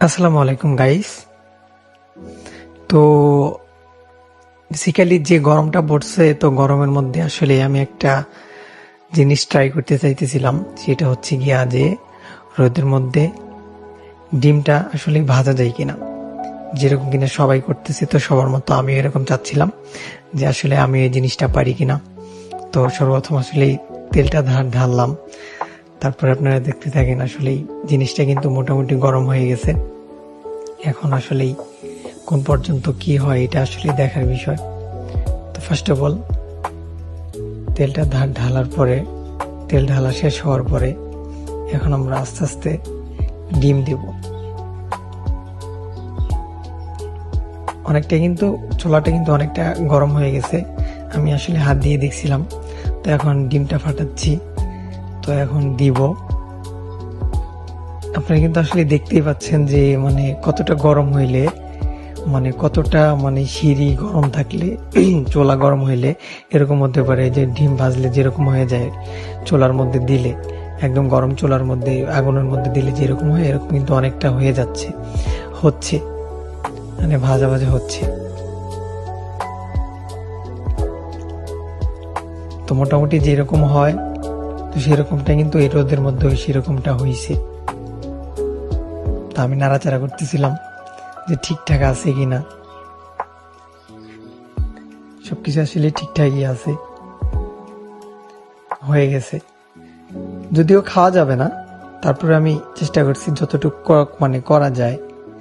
আসসালামু আলাইকুম গাইস তো বেসিক্যালি যে গরমটা পড়ছে, তো গরমের মধ্যে আসলে আমি একটা জিনিস ট্রাই করতে চাইতেছিলাম, সেটা হচ্ছে গিয়া যে রোদের মধ্যে ডিমটা আসলে ভাজা যায় কিনা। যেরকম কিনা সবাই করতেছে, তো সবার মতো আমি এরকম চাচ্ছিলাম যে আসলে আমি এই জিনিসটা পারি কিনা। তো সর্বপ্রথম আসলে তেলটা ঢা- ঢাললাম। তারপরে আপনারা দেখতে থাকেন আসলে জিনিসটা কিন্তু মোটামুটি গরম হয়ে গেছে। এখন আসলেই কোন পর্যন্ত কি হয়, এটা আসলে দেখার বিষয়। তো ফার্স্ট অফ অল তেলটা ধা- ঢালার পরে, তেল ঢালা শেষ হওয়ার পরে এখন আমরা আস্তে আস্তে ডিম দিব। অনেকটা কিন্তু, চোলাটা কিন্তু অনেকটা গরম হয়ে গেছে। আমি আসলে হাত দিয়ে দেখছিলাম। তো এখন ডিমটা ফাটাচ্ছি। তো এখন দিব। আপনারা কিন্তু আসলে দেখতেই পাচ্ছেন যে মানে কতটা গরম হইলে মানে কতটা মানে সিঁড়ি গরম থাকলে, চোলা গরম হইলে, এরকম হতে পারে যে, ডিম ভাজলে যেরকম হয়ে যায় চোলার মধ্যে দিলে, একদম গরম চোলার মধ্যে, আগুনের মধ্যে দিলে যেরকম হয়, এরকম কিন্তু অনেকটা হয়ে যাচ্ছে, হচ্ছে মানে ভাজা ভাজা হচ্ছে। তো মোটামুটি যেরকম হয় তো সেরকমটা কিন্তু এই রোদের মধ্যে সেরকমটা হয়েছে তা আমি নাড়াচাড়া করতেছিলাম যে ঠিকঠাক আছে কি কিনা। সবকিছু আসলে ঠিকঠাকই আছে। হয়ে গেছে। যদিও খাওয়া যাবে না, তারপরে আমি চেষ্টা করছি যতটুকু মানে করা যায়।